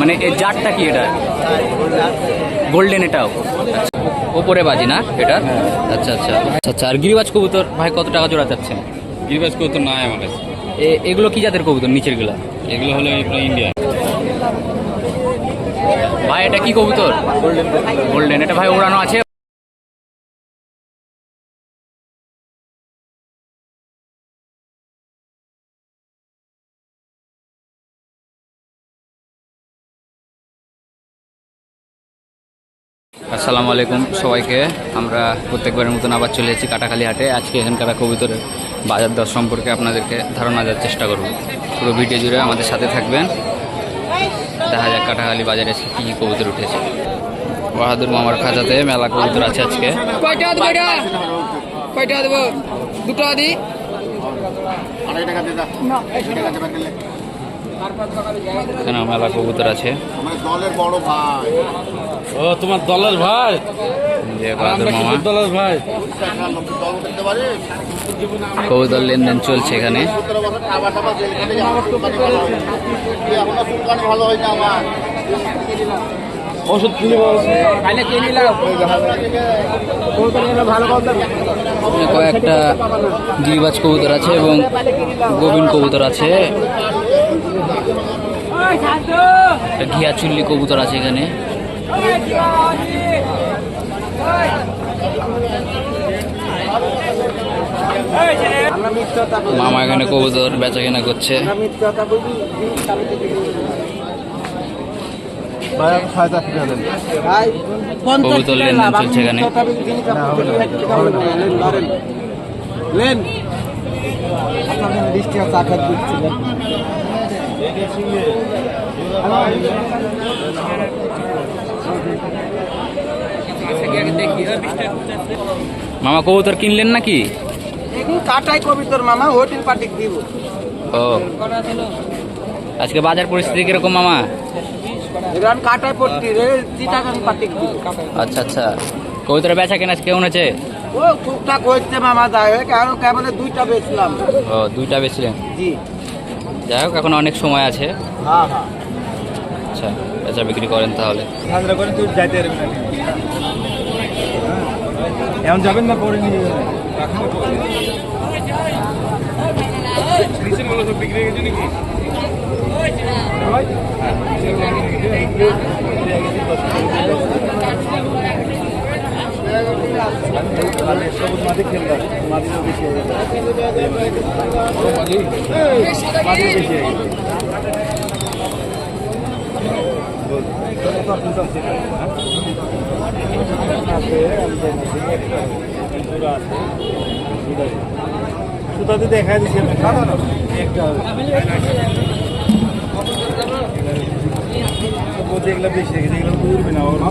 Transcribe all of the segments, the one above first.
মানে এর জারটা কি এটা? গোল্ডেন এটাও আচ্ছা ওপরে বাজি না এটা? আচ্ছা আচ্ছা। আচ্ছা আর গিরিবাজ কবুতর ভাই কত টাকা জোড়া চাচ্ছেন? গিরিবাজ কবুতর নাই আমার কাছে। এ- এগুলো কি জাতের কবুতর নিচেরগুলা এগুলো হলো ইন্ডিয়া ভাই এটা কি কবুতর? গোল্ডেন এটা ভাই ওড়ানো আছে? আসসালামু আলাইকুম সবাইকে। আমরা প্রত্যেকবারের মতন আবার চলে এসেছি কাটাখালি হাটে। আজকে এখানকার কবুতরের বাজার দর সম্পর্কে আপনাদেরকে ধারণা দেওয়ার চেষ্টা করব। পুরো ভিডিও জুড়ে আমাদের সাথে থাকবেন। দেখা যাক কাটাখালি বাজারে এসে কী কী কবিতর উঠেছে। বাহাদুর মামার খাঁচাতে মেলা কবুতর আছে আজকে। কয়টা দেবো দুটো দি এখানে মেলা কবুতর আছে। দলের বড় ভাই। ও তোমার দলের ভাই? যে দলের ভাই। কবুতর লেনদেন চলছে এখানে। ওষুধ কিনে কয়েকটা গিরিবাজ কবুতর আছে এবং গোবিন কবুতর আছে। ঘিয়া চুল্লি কবুতর আছে এখানে। মামা এখানে কবুতর বেচা কেনা করছে। কবুতর লেনদেন চলছে এখানে। লেন। মামা কবুতর কিনলেন নাকি? কাটাই কবি তোর মামা হোটেল পার্টি দিব। ও। আজকে বাজার পরিস্থিতি কীরকম মামা? কাটাই পড়তি রে পার্টি আচ্ছা আচ্ছা। কবুতরের বেচা কেনা কেমন আছে ও টুকটাক হচ্ছে মামা যায় কারণ কেবল দুইটা বেচলাম। ও দুইটা বেচলেন? জি। যাই হোক এখন অনেক সময় আছে। হ্যাঁ হ্যাঁ। আচ্ছা বেচা বিক্রি করেন তাহলে। ঠান্ডা করে তুই যাইতে পারবি না। এখন যাবেন না পরে নিয়ে যাবেন। গেছে নাকি সুতাতে দেখা দিচ্ছি একটা এগুলো বেশি রেখেছে এগুলো না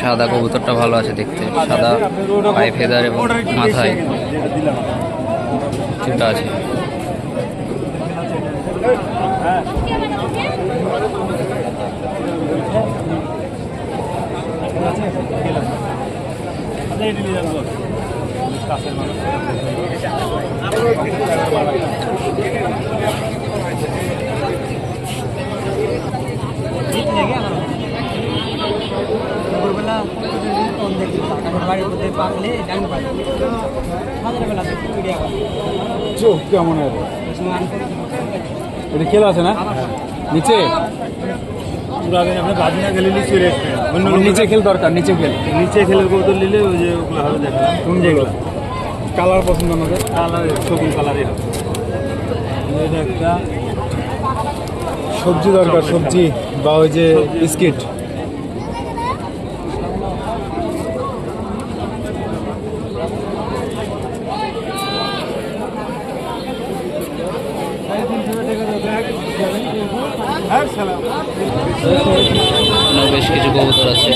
সাদা কবুতরটা ভালো আছে দেখতে। সাদা পায়ে ফেদার এবং মাথায় চুটা আছে। দুপুরবেলা কোন চোখ কেমন এটা খেলা আছে না? নিচে? নিচে খেল দরকার নিচে খেল। নিচে খেলে কৌতল নিলে ওই যে ওগুলো হবে দেখলাম তুমি যেগুলো। কালার পছন্দ আমাদের? কালার সবুজ কালারই হবে। একটা সবজি দরকার সবজি বা ওই যে বিস্কিট হ্যাঁ সালাম নবী বেশ কিছু কবুতর আছে।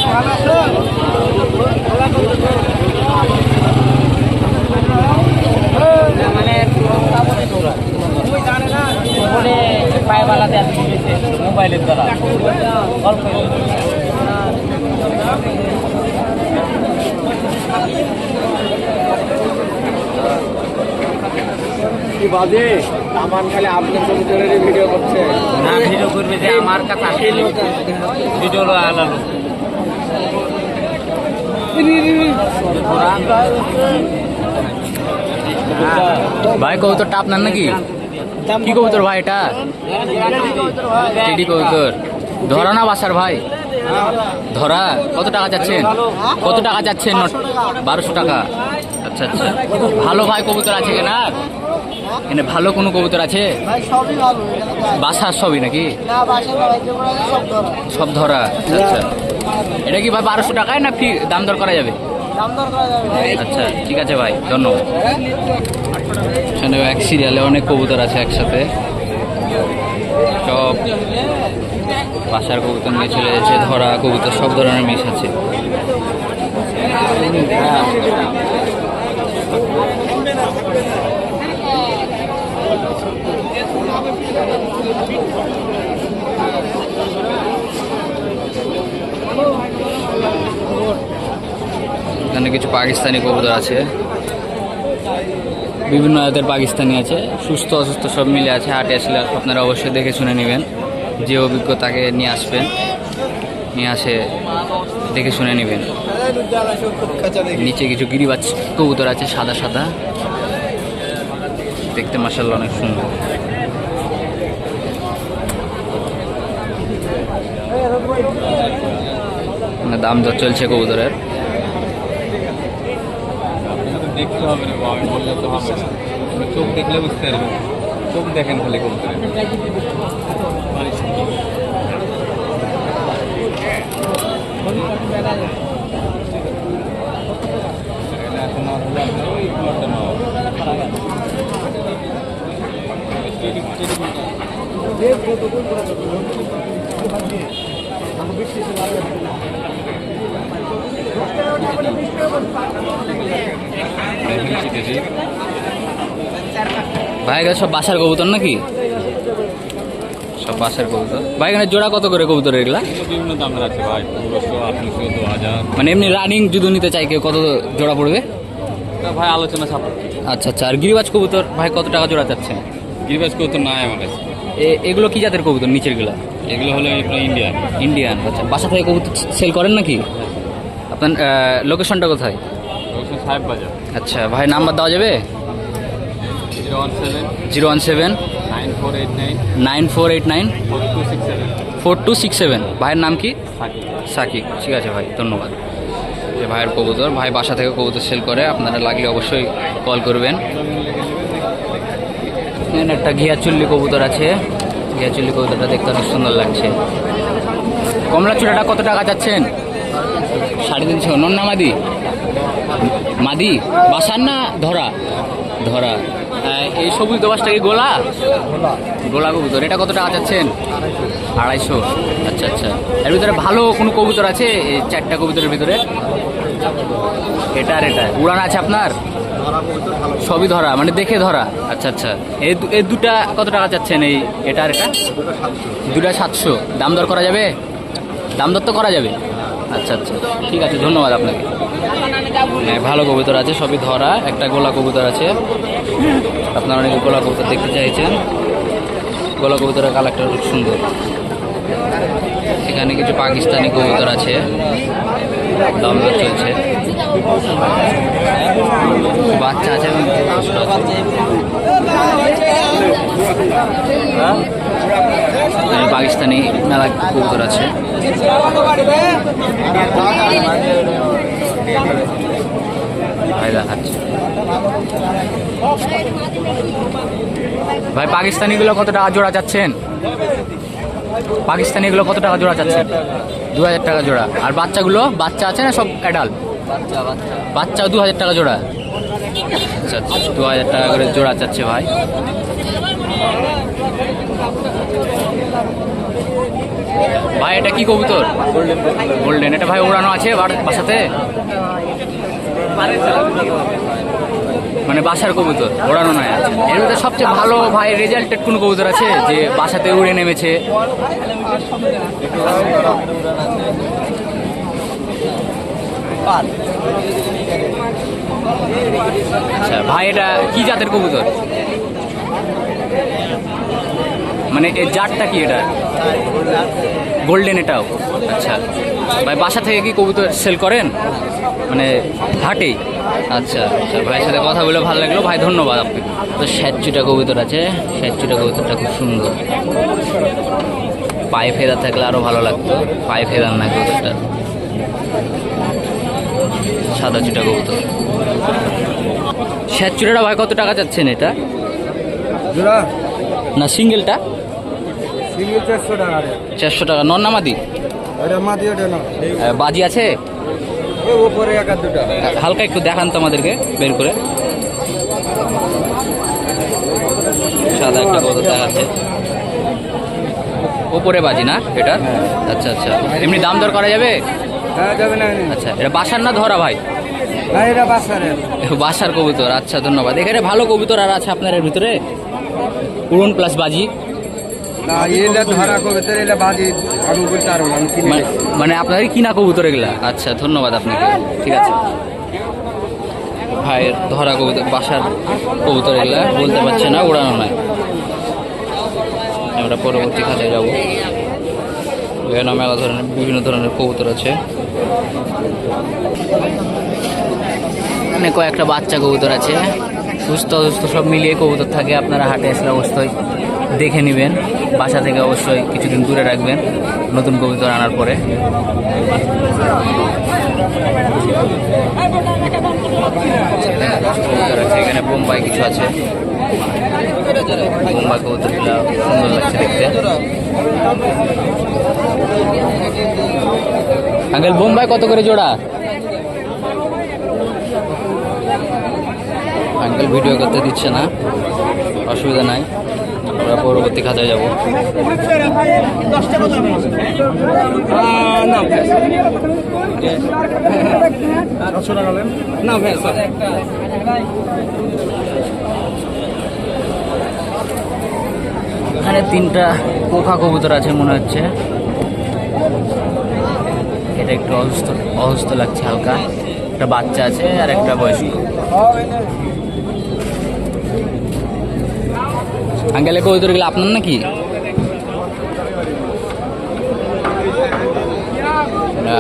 মানে মোবাইলের দ্বারা। অল্প কি বাজে? আমার খালি আপনার কবুতরের ভিডিও করছে। না ভিডিও করবে যে আমার কাছে আসলে ভিডিও ভাই কবুতরটা আপনার নাকি? কি কবুতর ভাই এটা? টেডি কবুতর। ধরা না বাসার ভাই। ধরা। কত টাকা যাচ্ছেন কত টাকা যাচ্ছেন বারোশো টাকা। আচ্ছা আচ্ছা। ভালো ভাই কবুতর আছে কিনা? এখানে ভালো কোনো কবুতর আছে? বাসার সবই নাকি? সব ধরা। আচ্ছা এটা কি ভাই বারোশো টাকায় না ফি দাম দর করা যাবে আচ্ছা ঠিক আছে ভাই ধন্যবাদ। এখানে এক সিরিয়ালে অনেক কবুতর আছে একসাথে। সব বাসার কবুতর নিয়ে চলে যাচ্ছে ধরা কবুতর সব ধরনের মিশ আছে। এখানে কিছু পাকিস্তানি কবুতর আছে। বিভিন্ন জাতের পাকিস্তানি আছে। সুস্থ, অসুস্থ সব মিলে আছে। হাটে আসলে আপনারা অবশ্যই দেখে শুনে নেবেন। যে অভিজ্ঞতাকে নিয়ে আসবেন, নিয়ে আসে দেখে শুনে নেবেন। নিচে কিছু গিরিবাজ কবুতর আছে, সাদা সাদা। দেখতে মাসাল্লাহ অনেক সুন্দর। মানে দাম যা চলছে কবুতরের। দেখতে হবে না বললে তো হবে না। চোখ দেখলে বুঝতে পারবেন। চোখ দেখেন খালি কবুতরে এখন আর হলো আপনার ওই কুমারটা নেওয়া ভাই এগুলো সব বাসার কবুতর নাকি? সব বাসার কবুতর। ভাই এখানে জোড়া কত করে কবুতর এগুলা? বিভিন্ন দামের আছে ভাই মানে এমনি রানিং যদি নিতে চাই কেউ কত জোড়া পড়বে? ভাই আলোচনা সাপোর্ট আচ্ছা আচ্ছা আর গিরিবাজ কবুতর ভাই কত টাকা জোড়া চাচ্ছেন গিরিবাজ কত নাই আমার কাছে। এগুলো কি জাতের কবুতর নিচেরগুলা এগুলো হলো ইন্ডিয়ান ইন্ডিয়ান আচ্ছা। বাসা থেকে কবুতর সেল করেন নাকি? আপনার লোকেশনটা কোথায়? সাহেব বাজার। আচ্ছা ভাই নাম্বার দেওয়া যাবে? Zero one seven. Zero one seven. Nine four eight nine. Four two six seven. ভাইয়ের নাম কি? সাকিব। ঠিক আছে ভাই ধন্যবাদ। ভাইয়ের কবুতর ভাই বাসা থেকে কবুতর সেল করে আপনারা লাগলে অবশ্যই কল করবেন। এখানে একটা ঘিয়া চুল্লি কবুতর আছে। ঘিয়া চুল্লি কবুতরটা দেখতে অনেক সুন্দর লাগছে। কমলা চূড়াটা কত টাকা যাচ্ছেন সাড়ে তিনশো। নন না মাদি? মাদি? বাসার না ধরা? ধরা। এই সবুজ দোবাসটা কি গোলা? গোলা কবুতর। এটা কত টাকা যাচ্ছেন আড়াইশো। আচ্ছা আচ্ছা। এর ভিতরে ভালো কোনো কবুতর আছে? এই চারটা কবুতরের ভিতরে? এটা আর এটা। উড়ান আছে আপনার? সবই ধরা মানে দেখে ধরা। আচ্ছা আচ্ছা। এই এই দুটা কত টাকা চাচ্ছেন এই এটা আর এটা? দুটা সাতশো। দাম দর করা যাবে? দাম দর তো করা যাবে। আচ্ছা আচ্ছা। ঠিক আছে ধন্যবাদ আপনাকে। হ্যাঁ ভালো কবুতর আছে সবই ধরা। একটা গোলা কবুতর আছে। আপনারা অনেকে গোলা কবুতর দেখতে চাইছেন। গোলা কবুতরের কালারটা খুব সুন্দর। এখানে কিছু পাকিস্তানি কবুতর আছে। দাম দর চলছে। বাচ্চা আছে পাকিস্তানি মেলা কবুতর আছে। ভাই, দেখাচ্ছে। ভাই, পাকিস্তানিগুলো কত টাকা জোড়া চাচ্ছেন? পাকিস্তানিগুলো কত টাকা জোড়া চাচ্ছেন? দু হাজার টাকা জোড়া। আর বাচ্চাগুলো, বাচ্চা আছে না সব অ্যাডাল্ট বাচ্চা দু হাজার টাকা জোড়া। আচ্ছা দু হাজার টাকা করে জোড়া চাচ্ছে ভাই। ভাই, এটা কি কবুতর? গোল্ডেন এটা ভাই ওড়ানো আছে বাসাতে? মানে বাসার কবুতর, ওড়ানো নয়। এর সবচেয়ে ভালো ভাই রেজাল্টেড কোন কবুতর আছে যে বাসাতে উড়ে নেমেছে? আচ্ছা ভাই, এটা কি জাতের কবুতর? মানে এর জাতটা কি এটা? গোল্ডেন এটাও। আচ্ছা ভাই, বাসা থেকে কি কবুতর সেল করেন? মানে হাটেই আচ্ছা আচ্ছা ভাইয়ের সাথে কথা বলে ভালো লাগল। ভাই, ধন্যবাদ আপনাকে। তো স্যাচুটা কবুতর আছে। স্যাচুটা কবুতরটা খুব সুন্দর। পায়ে ফেদার থাকলে আরও ভালো লাগতো। পায়ে ফেদার না কবুতরটা। সাদা চুটা কবুতর। স্যাচুটাটা ভাই কত টাকা চাচ্ছেন এটা? জোড়া? না সিঙ্গেলটা? সিঙ্গেল চারশো টাকা চারশো টাকা। নন নামাদি মাদি? ওটা না। বাজি আছে? ওই উপরে এক আর দুটা। হালকা একটু দেখান তো আমাদেরকে বের করে। সাদা একটা কবুতর দেখাচ্ছে। ওপরে বাজি না এটা? আচ্ছা আচ্ছা। এমনি দাম দর করা যাবে? হ্যাঁ যাবে না আচ্ছা এটা বাসার না ধরা ভাই? বাসার কবুতর আচ্ছা ধন্যবাদ। এখানে ভালো কবুতর আর আছে আপনার এর ভিতরে? উড়ন প্লাস বাজি। মানে- মানে আপনারই কিনা কবুতর এগুলা? আচ্ছা ধন্যবাদ আপনাকে। ঠিক আছে। ভাইয়ের ধরা কবুতর বাসার কবুতর এগুলা বলতে পারছে না উড়ানো নয়। আমরা পরবর্তী খাতায় যাব। এখানে মেলা ধরনের বিভিন্ন ধরনের কবুতর আছে। এখানে কয়েকটা বাচ্চা কবুতর আছে। সুস্থ অসুস্থ সব মিলিয়ে কবুতর থাকে, আপনারা হাটে আসলে অবশ্যই দেখে নেবেন। বাসা থেকে অবশ্যই কিছুদিন দূরে রাখবেন, নতুন কবুতর আনার পরে। এখানে বোম্বাই কিছু আছে। বোম্বাই কবুতরগুলো সুন্দর লাগছে দেখতে। আঙ্কেল, বোম্বাই কত করে জোড়া? আঙ্কেল ভিডিও করতে দিচ্ছে না। অসুবিধা নাই। আমরা পরবর্তী খাতায় যাব। না ভাই এখানে তিনটা পোকা কবুতর আছে মনে হচ্ছে। এটা একটু অসুস্থ অসুস্থ লাগছে হালকা। একটা বাচ্চা আছে আর একটা বয়স্ক। আঙ্কেলের কবুতরগুলো আপনার নাকি?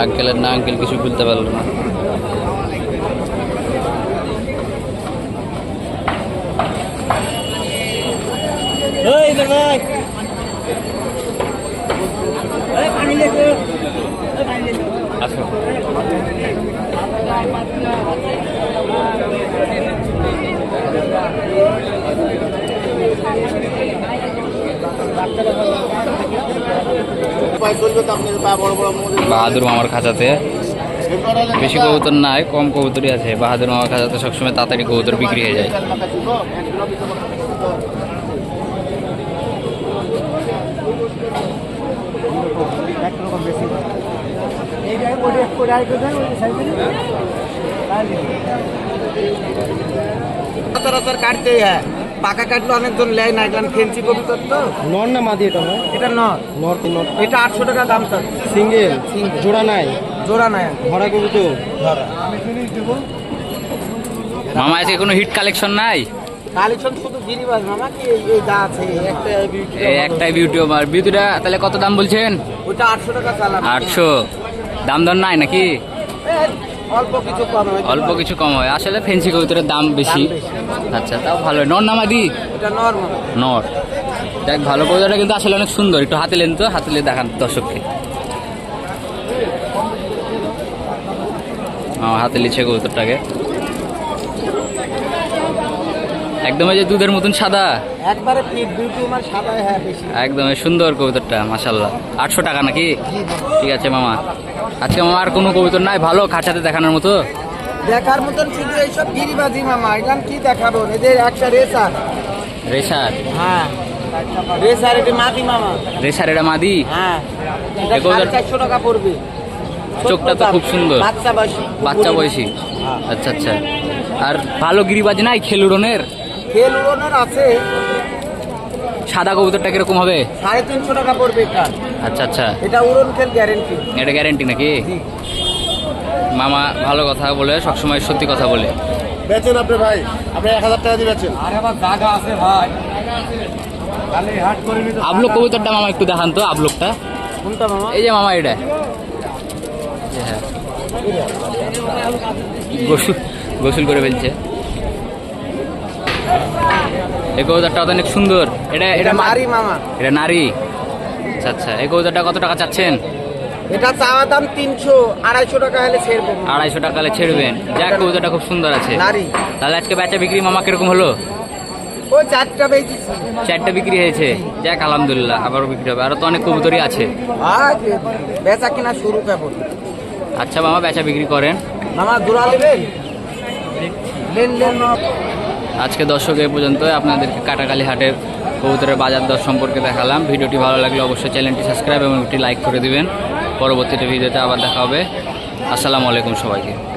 আঙ্কেলের না আঙ্কেল কিছু বলতে পারল না। আসো উপায় চলবে তো আপনার পা বড় বড় মন্দির বাহাদুর মামার খাঁচাতে। বেশি কবুতর নাই, কম কবুতরই আছে। বাহাদুর মামার খাঁচাতে সবসময় তাড়াতাড়ি কবুতর বিক্রি হয়ে যায়। সচরাচর কাটতেই হ্যাঁ। পাকা কাটলে অনেকজন লেয় না এগুলো ফেন্সি কবুতর তো। নর না মাদি এটা ভাই? এটা নয় নর নর? এটা আটশো টাকা দাম স্যার। সিঙ্গেল? জোড়া নাই? জোড়া নাই। ধরা কবুতর মামা আজকে কোনো হিট কালেকশন নাই? কালেকশন শুধু গিরিবাজ মামা কি এই এই যা আছে একটা বিউটি এই একটাই বিউটি আমার বিউটিটা তাহলে কত দাম বলছেন? ওটা আটশো টাকা চালান। আটশো। দাম দর নাই নাকি? অল্প কিছু কম হয়। অল্প কিছু কম হয়। আসলে ফেন্সি কবুতরের দাম বেশি। আচ্ছা তাও ভালো নর নামাদি এটা নর্মাল নর। দেখ ভালো কবুতরটা কিন্তু আসলে অনেক সুন্দর। একটু হাতে লেন তো হাতে লেন দেখান দর্শককে। হাতে লিছে কবুতরটাকে। একদম এই যে দুধের মতন সাদা? একবারে ফিট বিউটি আমার সাদা হ্যাঁ বেশি। একদম সুন্দর কবুতরটা মাসাল্লাহ আটশো টাকা নাকি? ঠিক আছে মামা। আজকে মামা আর কোনো কবুতর নাই ভালো খাঁচাতে দেখানোর মতো? দেখার মতন শুধু এইসব গিরিবাজি মামা। এখান কি দেখাবো? এদের একটা রেসার রেসার হ্যাঁ। রেসার এটা মাটি মামা। রেসার এটা মাদি? হ্যাঁ। এটা এই কবুতর সাড়ে চারশো টাকা পড়বে। চোখটা তো খুব সুন্দর। বাচ্চা বয়সী। বাচ্চা বয়সী। আচ্ছা আচ্ছা। আর ভালো গিরিবাজ নাই খেলুড়নের? খেল উড়নের আছে। সাদা কবুতরটা কীরকম হবে? সাড়ে তিনশো টাকা পড়বে এটা। আচ্ছা আচ্ছা। এটা উড়ন খেল গ্যারেন্টি এটা গ্যারেন্টি নাকি? মামা ভালো কথা বলে সবসময় সত্যি কথা বলে। বেচেন আপনি ভাই আপনি এক হাজার টাকা দিয়ে বেচেন। আরে আবার জায়গা আছে ভাই। আবলুক কবুতরটা মামা একটু দেখান তো আবলুকটা। কোনটা মামা? এই যে মামা এটা। গোসল গোসল করে ফেলছে। এই কবুতরটা অনেক সুন্দর। এটা এটা মারি মামা। এটা নারী। আচ্ছা আচ্ছা এই কবুতরটা কত টাকা চাচ্ছেন? এটা চাওয়া দাম তিনশো আড়াইশো টাকা হলে ছেড়বো আড়াইশো টাকা হলে ছেড়বেন যাক কবুতরটা খুব সুন্দর আছে। নারী। তাহলে আজকে বেচা বিক্রি মামা কীরকম হলো? ওই চারটা বেশি চারটা বিক্রি হয়েছে। যাক আলহামদুলিল্লাহ আবারও বিক্রি হবে। আরও তো অনেক কবুতরই আছে। আর বেচা কিনা শুরু কেবল আচ্ছা মামা বেচা বিক্রি করেন। মামা জোড়া নেবেন? লেন লেন। আজকে দর্শক এই পর্যন্ত আপনাদেরকে কাটাকালি হাটের কবুতরের বাজার দর সম্পর্কে দেখালাম। ভিডিওটি ভালো লাগলে অবশ্যই চ্যানেলটি সাবস্ক্রাইব এবং একটি লাইক করে দিবেন। পরবর্তীতে ভিডিওতে আবার দেখা হবে। আসসালামু আলাইকুম সবাইকে।